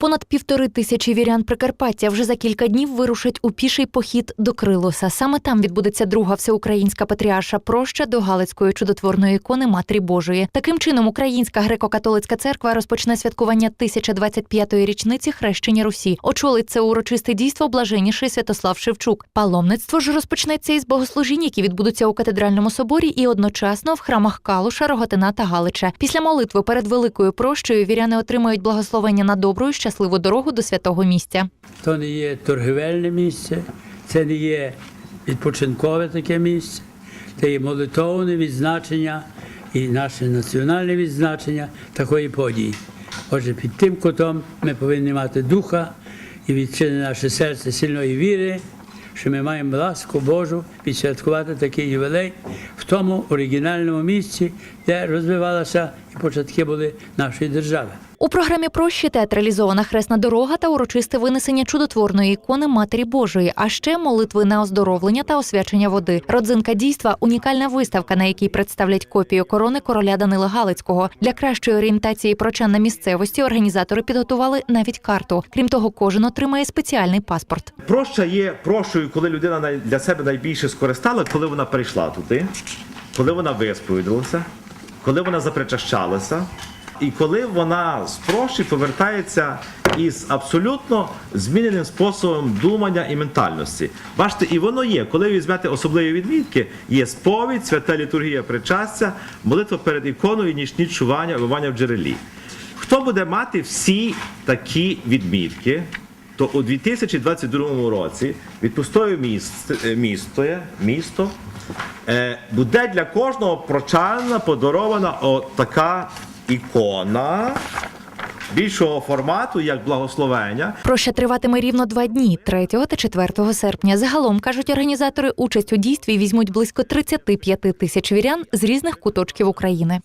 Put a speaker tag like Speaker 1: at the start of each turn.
Speaker 1: Понад півтори тисячі вірян Прикарпаття вже за кілька днів вирушать у піший похід до Крилоса. Саме там відбудеться друга всеукраїнська патріарша проща до Галицької чудотворної ікони Матері Божої. Таким чином, Українська греко-католицька церква розпочне святкування 1025-ї річниці хрещення Русі. Очолить це урочисте дійство блаженніший Святослав Шевчук. Паломництво ж розпочнеться із богослужінь, які відбудуться у катедральному соборі і одночасно в храмах Калуша, Роготина та Галича. Після молитви перед великою прощою віряни отримають благословення на добру щасливу дорогу до святого місця.
Speaker 2: То не є торгівельне місце, це не є відпочинкове таке місце, це є молитовне відзначення і наше національне відзначення такої події. Отже, під тим кутом ми повинні мати духа і відчинити наше серце сильної віри, що ми маємо ласку Божу відсвяткувати такий ювілей в тому оригінальному місці, де розвивалася початки були нашої держави.
Speaker 1: У програмі прощі театралізована хресна дорога та урочисте винесення чудотворної ікони Матері Божої, а ще молитви на оздоровлення та освячення води. Родзинка дійства унікальна виставка, на якій представлять копію корони короля Данила Галицького. Для кращої орієнтації прочан на місцевості організатори підготували навіть карту. Крім того, кожен отримає спеціальний паспорт.
Speaker 3: Проща є прошою, коли людина для себе найбільше скористала, коли вона прийшла туди, коли вона висповідалася, коли вона запричащалася, і коли вона з повертається із абсолютно зміненим способом думання і ментальності. Бачите, і воно є. Коли візьмете особливі відмітки, є сповідь, свята літургія причастя, молитва перед іконою, нічні чування, вивання в джерелі. Хто буде мати всі такі відмітки, то у 2022 році від пустою міст, е, місто, місто буде для кожного прочанина подарована така ікона більшого формату, як благословення.
Speaker 1: Проща триватиме рівно два дні 3 та 4 серпня. Загалом кажуть організатори, участь у дійстві візьмуть близько 35 тисяч вірян з різних куточків України.